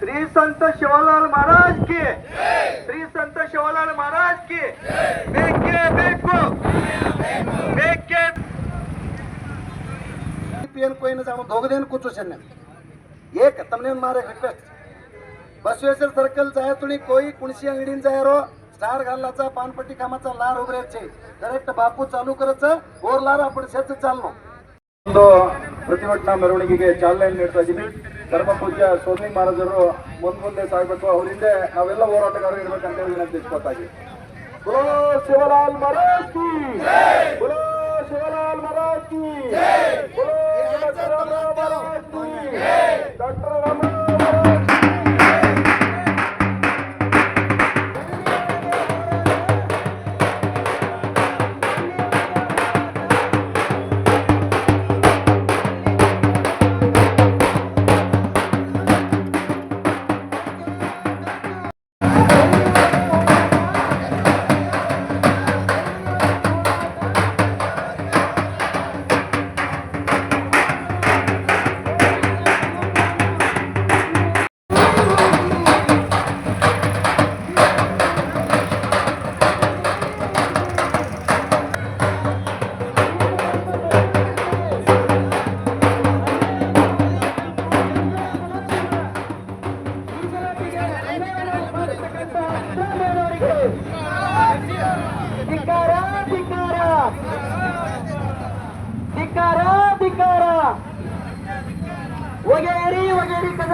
श्री संत शिवलाल महाराज के. श्री संत शिवलाल महाराज के. बेके Beko. बेके PN कोई ना जाम धोग देन कुछ छन एक तमने मारे हटवे बसवेश्वर सर्कल जाय तुनी कोई कुणसी अंगडीन जाय रो? झाड घालाचा पानपट्टी कामाचा लार उभरायचे डायरेक्ट ಬಾಪು ಚಾಲೂ ಕರಚ ಓರ್ಲಾರ ಅಪ್ಪಡ ಸೆಚ್ಚ ಚಾಲ್ನು ಒಂದು ಪ್ರತಿಭಟನಾ ಮೆರವಣಿಗೆಗೆ ಚಾಲನೆ ನೀಡ್ತಾ ಇದ್ದೀವಿ ಧರ್ಮಪೂಜ್ಯ ಸೋನಿ ಮಹಾರಾಜರು ಮುಂದೆ ಸಾಗಬೇಕು ಅವರಿಂದೆ ನಾವೆಲ್ಲ ಹೋರಾಟಗಾರರು ಇರ್ಬೇಕಂತ ಹೇಳಿ ವಿನಂತಿ ಇಸ್ಕೊತಾ ಇದ್ದೀವಿ ಶಿವಲಾಲ್ ಮಹಾರಾಜ್ ಕಿ ಶಿವಲಾಲ್ ಮಹಾರಾಜ್ ಕಿ ಡಾಕ್ಟರ್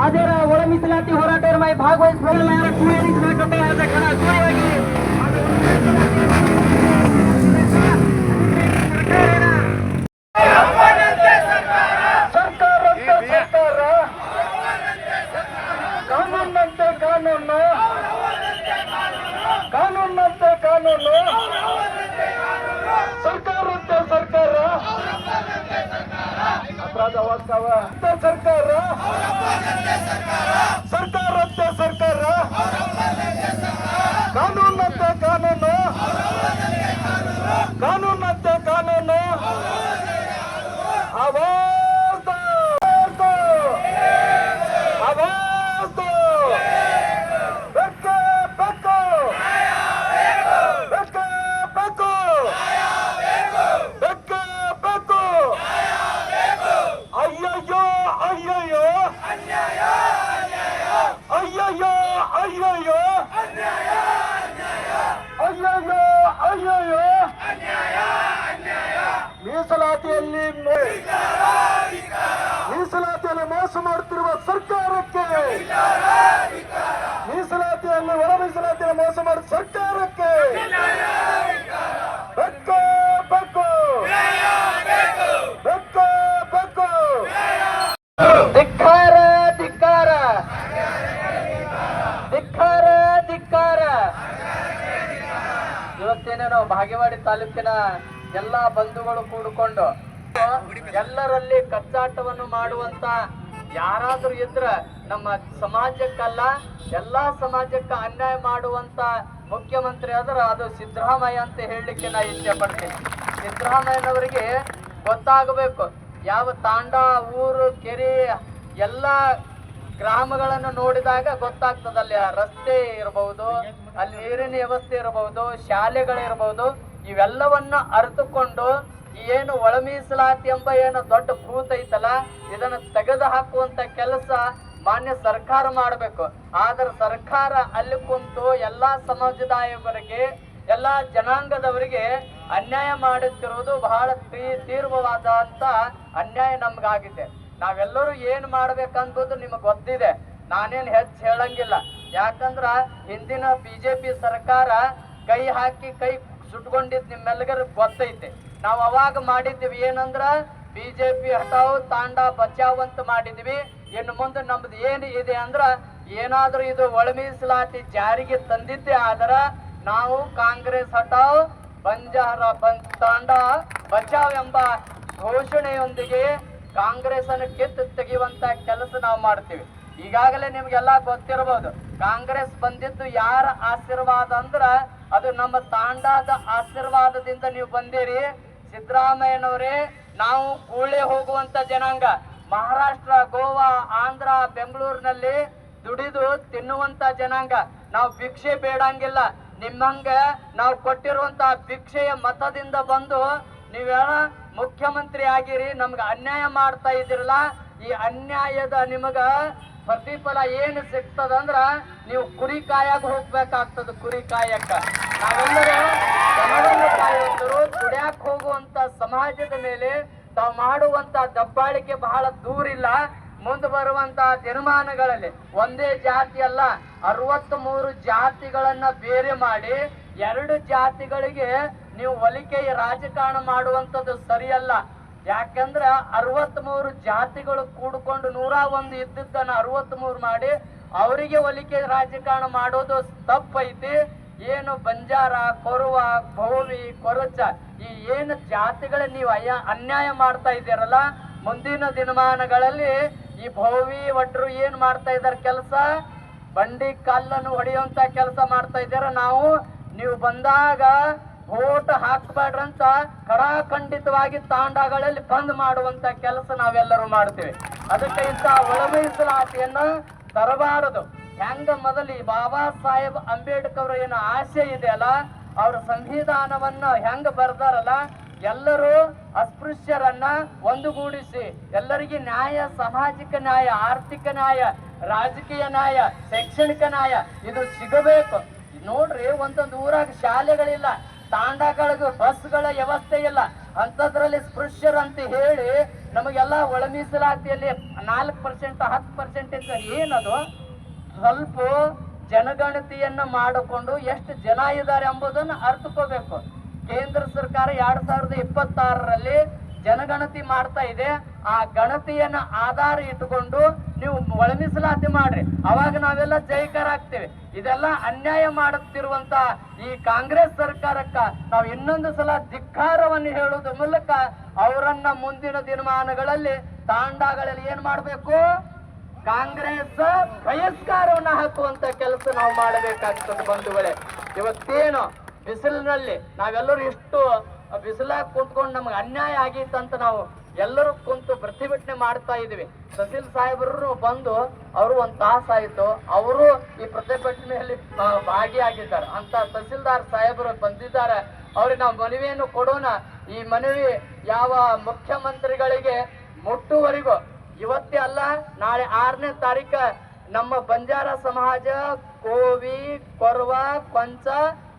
ಅದರ ಒಳ ಮೀಸಲಾತಿ ಕುರಿಯಾಗಿ ಸರ್ಕಾರಂತೆ ಸರ್ಕಾರ ಸರ್ಕಾರ ಅಪರಾಧ ವಾಸ್ತವ ಸರ್ಕಾರ ಮೀಸಲಾತಿಯಲ್ಲಿ ಒಳ ಮೀಸಲಾತಿಯಲ್ಲಿ ಮೋಸ ಮಾಡಿದ ಸರ್ಕಾರಕ್ಕೆ. ಬೆಕ್ಕು ಬೆಕ್ಕು. ಬೆಕ್ಕು ಬೆಕ್ಕು. ಧಿಕ್ಕಾರ ಧಿಕ್ಕಾರ. ಧಿಕ್ಕಾರ ಧಿಕ್ಕಾರ. ಇವತ್ತೇನೆ ನಾವು ಭಾಗ್ಯವಾಡಿ ತಾಲೂಕಿನ ಎಲ್ಲಾ ಬಂಧುಗಳು ಕೂಡಿಕೊಂಡು ಎಲ್ಲರಲ್ಲಿ ಕಚ್ಚಾಟವನ್ನು ಮಾಡುವಂತ ಯಾರಾದ್ರೂ ಇದ್ರ ನಮ್ಮ ಸಮಾಜಕ್ಕಲ್ಲ, ಎಲ್ಲ ಸಮಾಜಕ್ಕೆ ಅನ್ಯಾಯ ಮಾಡುವಂತ ಮುಖ್ಯಮಂತ್ರಿ ಆದ್ರೆ ಅದು ಸಿದ್ದರಾಮಯ್ಯ ಅಂತ ಹೇಳಲಿಕ್ಕೆ ನಾ ಇಚ್ಛೆ ಪಡ್ತೀನಿ. ಸಿದ್ದರಾಮಯ್ಯನವರಿಗೆ ಗೊತ್ತಾಗಬೇಕು, ಯಾವ ತಾಂಡ, ಊರು, ಕೆರೆ, ಎಲ್ಲ ಗ್ರಾಮಗಳನ್ನು ನೋಡಿದಾಗ ಗೊತ್ತಾಗ್ತದೆ ಅಲ್ಲಿ ಆ ರಸ್ತೆ ಇರಬಹುದು ಅಲ್ಲಿ ನೀರಿನ ವ್ಯವಸ್ಥೆ ಇರಬಹುದು ಶಾಲೆಗಳಿರಬಹುದು ಇವೆಲ್ಲವನ್ನ ಅರಿತುಕೊಂಡು ಏನು ಒಳಮೀಸಲಾತಿ ಎಂಬ ಏನು ದೊಡ್ಡ ಭೂತ ಐತಲ್ಲ, ಇದನ್ನು ತೆಗೆದು ಹಾಕುವಂತ ಕೆಲಸ ಮಾನ್ಯ ಸರ್ಕಾರ ಮಾಡಬೇಕು. ಆದ್ರೆ ಸರ್ಕಾರ ಅಲ್ಲಿ ಕುಂತು ಎಲ್ಲಾ ಸಮಾಜದಾಯವರಿಗೆ ಎಲ್ಲಾ ಜನಾಂಗದವರಿಗೆ ಅನ್ಯಾಯ ಮಾಡುತ್ತಿರುವುದು ಬಹಳ ತೀವ್ರವಾದಂತ ಅನ್ಯಾಯ ನಮ್ಗಾಗಿದೆ. ನಾವೆಲ್ಲರೂ ಏನ್ ಮಾಡ್ಬೇಕಂತದ್ದು ನಿಮಗೆ ಗೊತ್ತಿದೆ. ನಾನೇನ್ ಹೆಚ್ಚು ಹೇಳಂಗಿಲ್ಲ. ಯಾಕಂದ್ರ ಹಿಂದಿನ ಬಿಜೆಪಿ ಸರ್ಕಾರ ಕೈ ಹಾಕಿ ಕೈ ಸುಟ್ಕೊಂಡಿದ್ ನಿಮ್ಮೆಲ್ಲಗರ್ ಗೊತ್ತೈತೆ. ನಾವು ಅವಾಗ ಮಾಡಿದ್ದೀವಿ ಏನಂದ್ರ ಬಿಜೆಪಿ ಹಟಾವ್ ತಾಂಡ ಬಚಾವಂತ ಮಾಡಿದ್ವಿ. ಇನ್ನು ಮುಂದೆ ನಮ್ದು ಏನು ಇದೆ ಅಂದ್ರ ಏನಾದ್ರೂ ಇದು ಒಳಮೀಸಲಾತಿ ಜಾರಿಗೆ ತಂದಿದ್ದೆ ಆದ್ರ ನಾವು ಕಾಂಗ್ರೆಸ್ ಹಟಾವ್ ಬಂಜಾರ ತಾಂಡ ಬಚಾವ್ ಎಂಬ ಘೋಷಣೆಯೊಂದಿಗೆ ಕಾಂಗ್ರೆಸ್ ಅನ್ನು ಕಿತ್ತು ತೆಗೆಯುವಂತ ಕೆಲಸ ನಾವು ಮಾಡ್ತೀವಿ. ಈಗಾಗಲೇ ನಿಮ್ಗೆಲ್ಲ ಗೊತ್ತಿರಬಹುದು, ಕಾಂಗ್ರೆಸ್ ಬಂದಿದ್ದು ಯಾರ ಆಶೀರ್ವಾದ ಅಂದ್ರ ಅದು ನಮ್ಮ ತಾಂಡಾದ ಆಶೀರ್ವಾದದಿಂದ ನೀವು ಬಂದಿರಿ. ಸಿದ್ದರಾಮಯ್ಯನವರೇ ನಾವು ಕೂಳೆ ಹೋಗುವಂತ ಜನಾಂಗ ಮಹಾರಾಷ್ಟ್ರ, ಗೋವಾ, ಆಂಧ್ರ, ಬೆಂಗಳೂರಿನಲ್ಲಿ ದುಡಿದು ತಿನ್ನುವಂತ ಜನಾಂಗ. ನಾವು ಭಿಕ್ಷೆ ಬೇಡಂಗಿಲ್ಲ. ನಿಮ್ಮಂಗ ನಾವು ಕೊಟ್ಟಿರುವಂತ ಭಿಕ್ಷೆಯ ಮತದಿಂದ ಬಂದು ನೀವೇಳ ಮುಖ್ಯಮಂತ್ರಿ ಆಗಿರಿ, ನಮ್ಗೆ ಅನ್ಯಾಯ ಮಾಡ್ತಾ ಇದಿರಲ್ಲ ಈ ಅನ್ಯಾಯದ ನಿಮಗ ಪ್ರತಿಫಲ ಏನು ಸಿಗ್ತದಂದ್ರ ನೀವು ಕುರಿ ಕಾಯಾಗ ಹೋಗ್ಬೇಕಾಗ್ತದ ಕುರಿ ಕಾಯಕ್ಕ. ನಾವೆಲ್ಲರೂ ಜನರನ್ನು ಹೋಗುವಂತ ಸಮಾಜದ ಮೇಲೆ ತಾವು ಮಾಡುವಂತ ದಬ್ಬಾಳಿಕೆ ಬಹಳ ದೂರ ಇಲ್ಲ. ಮುಂದೆ ಬರುವಂತ ದಿನಮಾನಗಳಲ್ಲಿ ಒಂದೇ ಜಾತಿ ಅಲ್ಲ ಅರವತ್ತ್ ಮೂರು ಜಾತಿಗಳನ್ನ ಬೇರೆ ಮಾಡಿ ಎರಡು ಜಾತಿಗಳಿಗೆ ನೀವು ಒಲಿಕೆಯ ರಾಜಕಾರಣ ಮಾಡುವಂಥದ್ದು ಸರಿಯಲ್ಲ. ಯಾಕಂದ್ರ ಅರವತ್ ಮೂರು ಜಾತಿಗಳು ಕೂಡ್ಕೊಂಡು ನೂರ ಒಂದು ಇದ್ದಿದ್ದನ್ನ ಅರವತ್ ಮೂರು ಮಾಡಿ ಅವರಿಗೆ ಒಲಿಕೆ ರಾಜಕಾರಣ ಮಾಡೋದು ತಪ್ಪೈತಿ. ಏನು ಬಂಜಾರ, ಕೊರುವ, ಭೋವಿ, ಕೊರಚ, ಈ ಏನು ಜಾತಿಗಳ ನೀವು ಅಯ್ಯ ಅನ್ಯಾಯ ಮಾಡ್ತಾ ಇದ್ದೀರಲ್ಲ, ಮುಂದಿನ ದಿನಮಾನಗಳಲ್ಲಿ ಈ ಭೋವಿ ಒಟ್ರು ಏನ್ ಮಾಡ್ತಾ ಇದಾರೆ ಕೆಲಸ? ಬಂಡಿ ಕಲ್ಲನ್ನು ಹೊಡೆಯುವಂತ ಕೆಲಸ ಮಾಡ್ತಾ ಇದ್ದೀರ. ನಾವು, ನೀವು ಬಂದಾಗ ಓಟ್ ಹಾಕ್ಬೇಡ್ರಂತ ಖಡಾಖಂಡಿತವಾಗಿ ತಾಂಡಗಳಲ್ಲಿ ಬಂದ್ ಮಾಡುವಂತ ಕೆಲಸ ನಾವೆಲ್ಲರೂ ಮಾಡ್ತೇವೆ. ಅದಕ್ಕೆ ಇಂಥ ಒಳಮೀಸಲಾತಿಯನ್ನ ತರಬಾರದು. ಹೆಂಗ ಮೊದಲು ಬಾಬಾ ಸಾಹೇಬ್ ಅಂಬೇಡ್ಕರ್ ಏನು ಆಸೆ ಇದೆಯಲ್ಲ, ಅವ್ರ ಸಂವಿಧಾನವನ್ನ ಹೆಂಗ ಬರ್ದಾರಲ್ಲ, ಎಲ್ಲರೂ ಅಸ್ಪೃಶ್ಯರನ್ನ ಒಂದುಗೂಡಿಸಿ, ಎಲ್ಲರಿಗೆ ನ್ಯಾಯ, ಸಾಮಾಜಿಕ ನ್ಯಾಯ, ಆರ್ಥಿಕ ನ್ಯಾಯ, ರಾಜಕೀಯ ನ್ಯಾಯ, ಶೈಕ್ಷಣಿಕ ನ್ಯಾಯ ಇದು ಸಿಗಬೇಕು. ನೋಡ್ರಿ, ಒಂದೊಂದು ಊರಾಗ ಶಾಲೆಗಳಿಲ್ಲ ತಾಂಡಗಳಿಗೆ ಬಸ್ಗಳ ವ್ಯವಸ್ಥೆ ಇಲ್ಲ. ಅಂತದ್ರಲ್ಲಿ ಸ್ಪೃಶ್ಯರು ಅಂತ ಹೇಳಿ ನಮಗೆಲ್ಲ ಒಳ ಮೀಸಲಾತಿಯಲ್ಲಿ ನಾಲ್ಕು ಪರ್ಸೆಂಟ್, ಹತ್ತು ಪರ್ಸೆಂಟ್ ಏನದು? ಸ್ವಲ್ಪ ಜನಗಣತಿಯನ್ನ ಮಾಡಿಕೊಂಡು ಎಷ್ಟು ಜನ ಇದ್ದಾರೆ ಎಂಬುದನ್ನು ಅರ್ಥಕೋಬೇಕು ಕೇಂದ್ರ ಸರ್ಕಾರ ಎರಡ್ ಸಾವಿರದ ಇಪ್ಪತ್ತಾರರಲ್ಲಿ ಜನಗಣತಿ ಮಾಡ್ತಾ ಇದೆ. ಆ ಗಣತಿಯನ್ನ ಆಧಾರ ಇಟ್ಟುಕೊಂಡು ನೀವು ಒಳಮೀಸಲಾತಿ ಮಾಡ್ರಿ. ಅವಾಗ ನಾವೆಲ್ಲ ಜೈಕಾರ ಆಗ್ತೇವೆ ಇದೆಲ್ಲ ಅನ್ಯಾಯ ಮಾಡುತ್ತಿರುವಂತ ಈ ಕಾಂಗ್ರೆಸ್ ಸರ್ಕಾರಕ್ಕ ನಾವು ಇನ್ನೊಂದು ಸಲ ಧಿಕ್ಕಾರವನ್ನು ಹೇಳುವುದ್ರ ಮೂಲಕ ಅವರನ್ನ ಮುಂದಿನ ದಿನಮಾನಗಳಲ್ಲಿ ತಾಂಡಗಳಲ್ಲಿ ಏನ್ ಮಾಡಬೇಕು? ಕಾಂಗ್ರೆಸ್ ಬಹಿಷ್ಕಾರವನ್ನ ಹಾಕುವಂತ ಕೆಲಸ ನಾವು ಮಾಡಬೇಕಾಗ್ತದೆ ಬಂಧುಗಳೇ. ಇವತ್ತೇನು ಬಿಸಿಲಿನಲ್ಲಿ ನಾವೆಲ್ಲರೂ ಇಷ್ಟು ಬಿಸಿಲಾಗಿ ಕುಂತ್ಕೊಂಡು ನಮ್ಗೆ ಅನ್ಯಾಯ ಆಗಿತ್ತಂತ ನಾವು ಎಲ್ಲರೂ ಕುಂತು ಪ್ರತಿಭಟನೆ ಮಾಡ್ತಾ ಇದೀವಿ. ತಹಸೀಲ್ ಸಾಹೇಬರು ಬಂದು ಅವರು ಒಂದ್ ತಾಸಾಯಿತು ಅವರು ಈ ಪ್ರತಿಭಟನೆಯಲ್ಲಿ ಭಾಗಿಯಾಗಿದ್ದಾರೆ. ಅಂತ ತಹಸೀಲ್ದಾರ್ ಸಾಹೇಬರು ಬಂದಿದ್ದಾರೆ. ಅವ್ರಿಗೆ ನಾವು ಮನವಿಯನ್ನು ಕೊಡೋಣ. ಈ ಮನವಿ ಯಾವ ಮುಖ್ಯಮಂತ್ರಿಗಳಿಗೆ ಮುಟ್ಟುವರೆಗೂ ಇವತ್ತೇ ಅಲ್ಲ, ನಾಳೆ ಆರನೇ ತಾರೀಕ ನಮ್ಮ ಬಂಜಾರ ಸಮಾಜ, ಕೋವಿ, ಕೊರವ, ಕೊಂಚ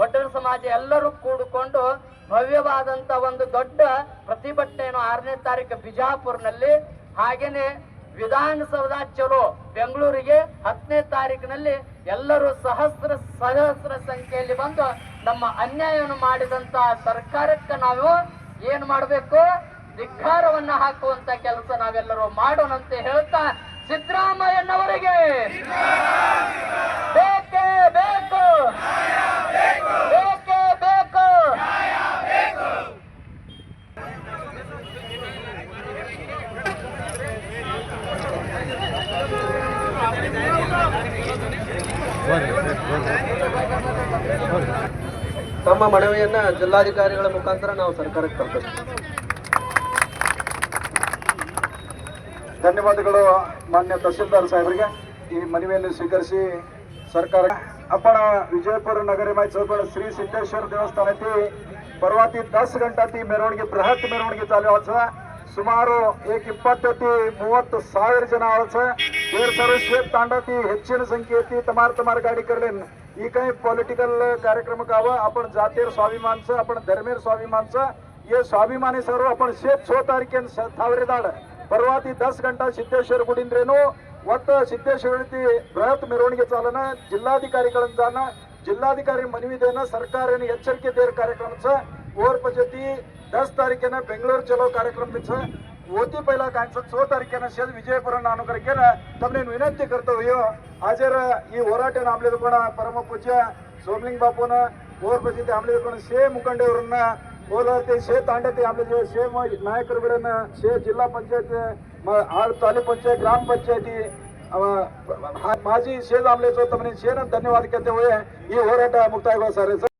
ಒಡ್ಡರ ಸಮಾಜ ಎಲ್ಲರೂ ಕೂಡಿಕೊಂಡು ಭವ್ಯವಾದಂತ ಒಂದು ದೊಡ್ಡ ಪ್ರತಿಭಟನೆಯನ್ನು ಆರನೇ ತಾರೀಕು ಬಿಜಾಪುರ್ನಲ್ಲಿ ಹಾಗೇನೆ ವಿಧಾನಸೌಧ ಚಲೋ ಬೆಂಗಳೂರಿಗೆ ಹತ್ತನೇ ತಾರೀಕಿನಲ್ಲಿ ಎಲ್ಲರೂ ಸಹಸ್ರ ಸಹಸ್ರ ಸಂಖ್ಯೆಯಲ್ಲಿ ಬಂದು ನಮ್ಮ ಅನ್ಯಾಯವನ್ನು ಮಾಡಿದಂತ ಸರ್ಕಾರಕ್ಕೆ ನಾವು ಏನ್ ಮಾಡಬೇಕು? ಧಿಕ್ಕಾರವನ್ನ ಹಾಕುವಂತ ಕೆಲಸ ನಾವೆಲ್ಲರೂ ಮಾಡೋಣಂತೆ ಹೇಳ್ತಾ ಸಿದ್ದರಾಮಯ್ಯನವರಿಗೆ. ತಮ್ಮ ಮನವಿಯನ್ನ ಜಿಲ್ಲಾಧಿಕಾರಿಗಳ ಮುಖಾಂತರ ನಾವು ಸರ್ಕಾರಕ್ಕೆ ತಲುಪಿಸ್ತೀವಿ. ಧನ್ಯವಾದಗಳು ಮಾನ್ಯ ತಹಸೀಲ್ದಾರ್ ಸಾಹೇಬರಿಗೆ. ಈ ಮನವಿಯನ್ನು ಸ್ವೀಕರಿಸಿ ಸರ್ಕಾರ ಅಪ್ಪಣ ವಿಜಯಪುರ ನಗರ ಮೈಸೂರು ಶ್ರೀ ಸಿದ್ದೇಶ್ವರ ದೇವಸ್ಥಾನ ಐತಿ ಪರ್ವಾತಿ ದಸ್ ಗಂಟೆ ಮೆರವಣಿಗೆ, ಬೃಹತ್ ಮೆರವಣಿಗೆ ಚಾಲು ಸುಮಾರು ಏಕ ಇಪ್ಪತ್ತೈತಿ ಮೂವತ್ತು ಸಾವಿರ ಜನ ಅವಸ ಏರ್ ಸರ್ವಿಸ್ ತಾಂಡತಿ ಹೆಚ್ಚಿನ ಸಂಖ್ಯೆ ಐತಿ ತಮಾರ್ ತಮಾರ್ ಗಾಡಿಕರ್ಲೇನ್ ಈ ಕೈ ಪೊಲಿಟಿಕಲ್ ಕಾರ್ಯಕ್ರಮಕ್ಕೆ ಅವ ಅಪಣ ಜಾತಿಯರ ಸ್ವಾಭಿಮಾನಸ ಅಪಣ ಧರ್ಮೇರ ಸ್ವಾಭಿಮಾನಸ ये स्वाभिमानी सर्व आपण शेत छो तारखेन थावरेदाड परवा ती दस घंटा सिद्धेश्वर गुडींद्रेनो वत सिद्धेश्वर ती बृहत ಚಾಲನ ಜಿಲ್ಲಾಧಿಕಾರಿಗಳನ್ನು ಜಾಣ ಜಿಲ್ಲಾಧಿಕಾರಿ ಮನವಿದೇನ ದೇನ ಸರ್ಕಾರ ಎಚ್ಚರಿಕೆ ದೇರ ಕಾರ್ಯಕ್ರಮಸ ಓರ್ ಪಜತಿ દસ તારીખેને બેંગ્લોર ચલો કાર્યક્રમ છે ઓથી પહેલા સાંસદ સો તારીખેના છે વિજયપુરના અનુકરીને તમને વિનંતી કરતો હોયો આજે ಈ ಹೋರಾಟನ ಆಮ್ಲಿದುಕೊಂಡ ಪರಮ ಪೂಜ್ಯ ಸೋಮಲಿಂಗ ಬಾಪುನ ಓರ್ ಬಸಿದ್ದೆ ಆಮ್ಲಿದುಕೊಂಡ ಸೇ ಮುಖಂಡವ್ರನ್ನ ಹೋಲತೆ ಸೇ ತಾಂಡತೆ ಆಮ್ಲಿದ ಸೇ ನಾಯಕರುಗಳನ್ನ ಸೇ ಜಿಲ್ಲಾ ಪಂಚಾಯತ್ ಆಳು ತಾಲೂಕ್ ಪಂಚಾಯತ್ ಗ್ರಾಮ ಪಂಚಾಯತಿ ಮಾಜಿ ಸೇದ್ ಆಮ್ಲೇಶ್ವರ ತಮ್ಮನೆ ಸೇನ ಧನ್ಯವಾದ ಕೇಳ್ತೇವೆ ಈ ಹೋರಾಟ ಮುಕ್ತಾಯಗೊಳಿಸ್ತಾರೆ